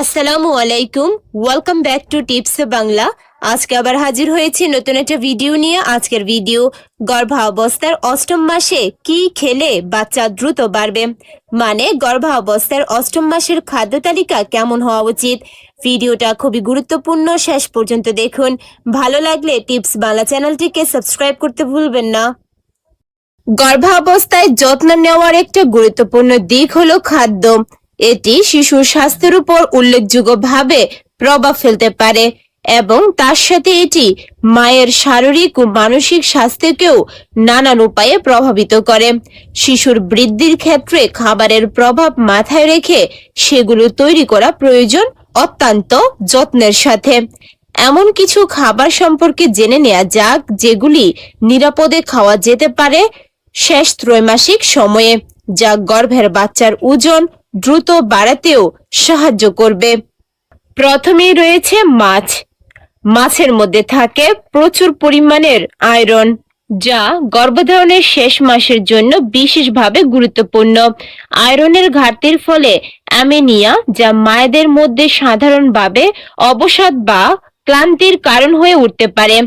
আসসালামু আলাইকুম welcome back to tips Bangla আজকে আবার হাজির হয়েছি নতুন একটা ভিডিও নিয়ে। আজকের ভিডিও গর্ভাবস্থার অষ্টম মাসে কি খেলে বাচ্চা দ্রুত বাড়বে? মানে গর্ভাবস্থার অষ্টম মাসের খাদ্য তালিকা কেমন হওয়া উচিত? ভিডিওটা খুবই গুরুত্বপূর্ণ, শেষ পর্যন্ত দেখুন। ভালো লাগলে টিপস বাংলা চ্যানেলটিকে সাবস্ক্রাইব করতে ভুলবেন না। গর্ভাবস্থায় যত্ন নেওয়ার একটা গুরুত্বপূর্ণ দিক হলো খাদ্য। এটি শিশুর স্বাস্থ্যের উপর উল্লেখযোগ্যভাবে প্রভাব ফেলতে পারে এবং তার সাথে এটি মায়ের শারীরিক ও মানসিক স্বাস্থ্যকেও নানান উপায়ে প্রভাবিত করে। শিশুর বৃদ্ধির ক্ষেত্রে খাবারের প্রভাব মাথায় রেখে সেগুলো তৈরি করা প্রয়োজন অত্যন্ত যত্নের সাথে। এমন কিছু খাবার সম্পর্কে জেনে নেওয়া যাক, যেগুলি নিরাপদে খাওয়া যেতে পারে শেষ ত্রৈমাসিক সময়ে, যা গর্ভের বাচ্চার ওজন দ্রুত বাড়াতেও সাহায্য করবে। প্রথমেই রয়েছে মাছ। মাছের মধ্যে থাকে প্রচুর পরিমাণের আয়রন, যা গর্ভধারণের শেষ মাসের জন্য বিশেষভাবে গুরুত্বপূর্ণ। আয়রনের ঘাটতির ফলে অ্যামেনিয়া, যা মায়েদের মধ্যে সাধারণভাবে অবসাদ বা ক্লান্তির কারণ হয়ে উঠতে পারে।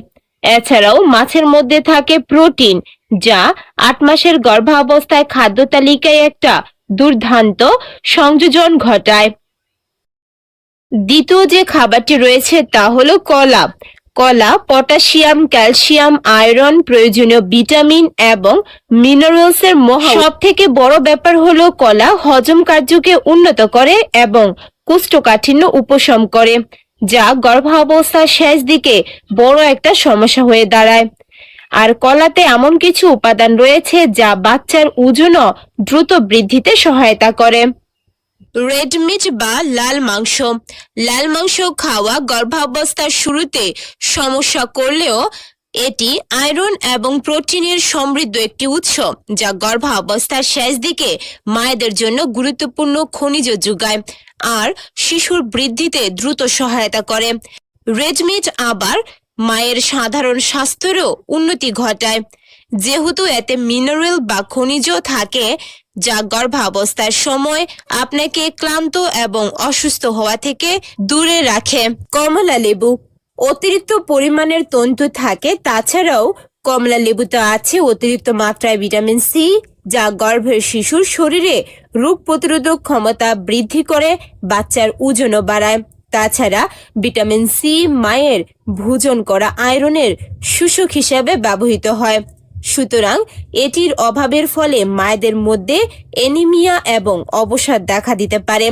এছাড়াও মাছের মধ্যে থাকে প্রোটিন, যা আট মাসের গর্ভাবস্থায় খাদ্য তালিকায় একটা দুর্দান্ত সংযোজন ঘটায়। দ্বিতীয় যে খাবারটি রয়েছে তা হলো কলা। কলা, পটাশিয়াম, ক্যালসিয়াম, আয়রন প্রয়োজনীয় ভিটামিন এবং মিনারেলস এর সব থেকে বড় ব্যাপার হলো কলা হজম কার্যকে উন্নত করে এবং কোষ্ঠকাঠিন্য উপশম করে, যা গর্ভাবস্থার শেষ দিকে বড় একটা সমস্যা হয়ে দাঁড়ায়। আর কলাতে এমন কিছু উপাদান রয়েছে যা বাচ্চার ওজনও দ্রুত বৃদ্ধিতে সহায়তা করে। রেড মিট বা লাল মাংস। লাল মাংস খাওয়া গর্ভাবস্থার শুরুতে সমস্যা করলেও এটি আয়রন এবং প্রোটিনের সমৃদ্ধ একটি উৎস, যা গর্ভাবস্থার শেষ দিকে মায়েদের জন্য গুরুত্বপূর্ণ খনিজ যোগায় আর শিশুর বৃদ্ধিতে দ্রুত সহায়তা করে। রেডমিট আবার মায়ের সাধারণ স্বাস্থ্যেরও উন্নতি ঘটায়। যেহেতু এতে মিনারেল বা খনিজ থাকে, যা গর্ভাবস্থার সময় আপনাকে ক্লান্ত এবং অসুস্থ হওয়া থেকে দূরে রাখে। কমলা লেবু, অতিরিক্ত পরিমাণের তন্তু থাকে, তাছাড়াও কমলা লেবুতে আছে, অতিরিক্ত মাত্রায় ভিটামিন সি, যা গর্ভের শিশুর শরীরে রোগ প্রতিরোধক ক্ষমতা বৃদ্ধি করে, বাচ্চার ওজনও বাড়ায়। তাছাড়া ভিটামিন সি মায়ের ভোজন করা আয়রনের শোষক হিসাবে ব্যবহৃত হয়। সুতরাং এটির অভাবের ফলে মায়েদের মধ্যে এনিমিয়া এবং অবসাদ দেখা দিতে পারে।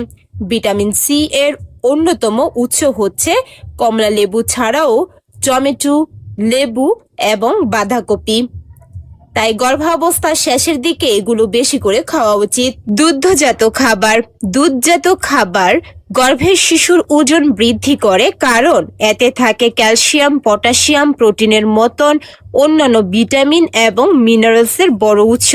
ভিটামিন সি এর অন্যতম উৎস হচ্ছে কমলা লেবু ছাড়াও টমেটো, লেবু এবং বাঁধাকপি। তাই গর্ভাবস্থার শেষের দিকে এগুলো বেশি করে খাওয়া উচিত। দুগ্ধজাত খাবার। দুধজাত খাবার গর্ভের শিশুর ওজন বৃদ্ধি করে কারণ এতে থাকে ক্যালসিয়াম, পটাশিয়াম, প্রোটিনের মতন অন্যান্য ভিটামিন এবং মিনারেলসের বড় উৎস।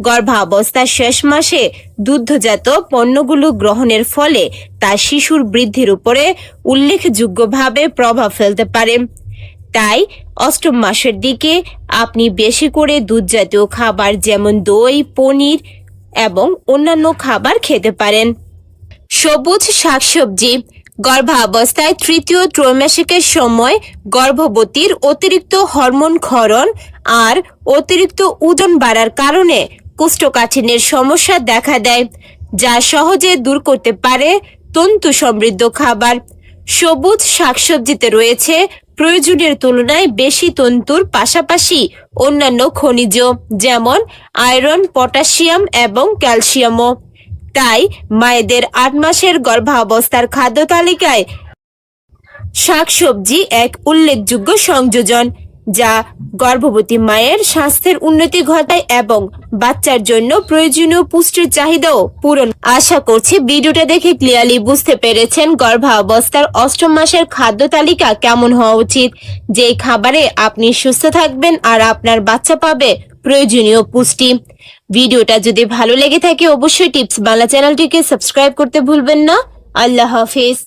গর্ভাবস্থার শেষ মাসে দুগ্ধজাত পণ্যগুলো গ্রহণের ফলে তা শিশুর বৃদ্ধির উপরে উল্লেখযোগ্যভাবে প্রভাব ফেলতে পারে। তাই অষ্টম মাসের দিকে আপনি বেশি করে দুধ জাতীয় খাবার যেমন দই, পনির এবং অন্যান্য খাবার খেতে পারেন। সবুজ শাকসবজি গর্ভাবস্থায় তৃতীয় ত্রৈমাসিকের সময় গর্ভবতীর অতিরিক্ত হরমোন ক্ষরণ আর অতিরিক্ত ওজন বাড়ার কারণে কোষ্ঠকাঠিন্যের সমস্যা দেখা দেয়, যা সহজে দূর করতে পারে তন্তু সমৃদ্ধ খাবার। সবুজ শাকসবজিতে রয়েছে প্রয়োজনের তুলনায় বেশি তন্তুর পাশাপাশি অন্যান্য খনিজ, যেমন আয়রন, পটাশিয়াম এবং ক্যালসিয়ামও। তাই মায়েদের আট মাসের গর্ভাবস্থার খাদ্য তালিকায় শাকসবজি এক উল্লেখযোগ্য সংযোজন। যা গর্ভবতী মায়ের স্বাস্থ্যের উন্নতি ঘটায় এবং বাচ্চার জন্য প্রয়োজনীয় পুষ্টির চাহিদাও পূরণ। আশা করছি ভিডিওটা দেখে ক্লিয়ারলি বুঝতে পেরেছেন গর্ভাবস্থার অষ্টম মাসের খাদ্য তালিকা কেমন হওয়া উচিত। যেই খাবারে আপনি সুস্থ থাকবেন আর আপনার বাচ্চা পাবে প্রয়োজনীয় পুষ্টি। ভিডিওটা যদি ভালো লেগে থাকে অবশ্যই টিপস বাংলা চ্যানেলটিকে সাবস্ক্রাইব করতে ভুলবেন না। আল্লাহ হাফিজ।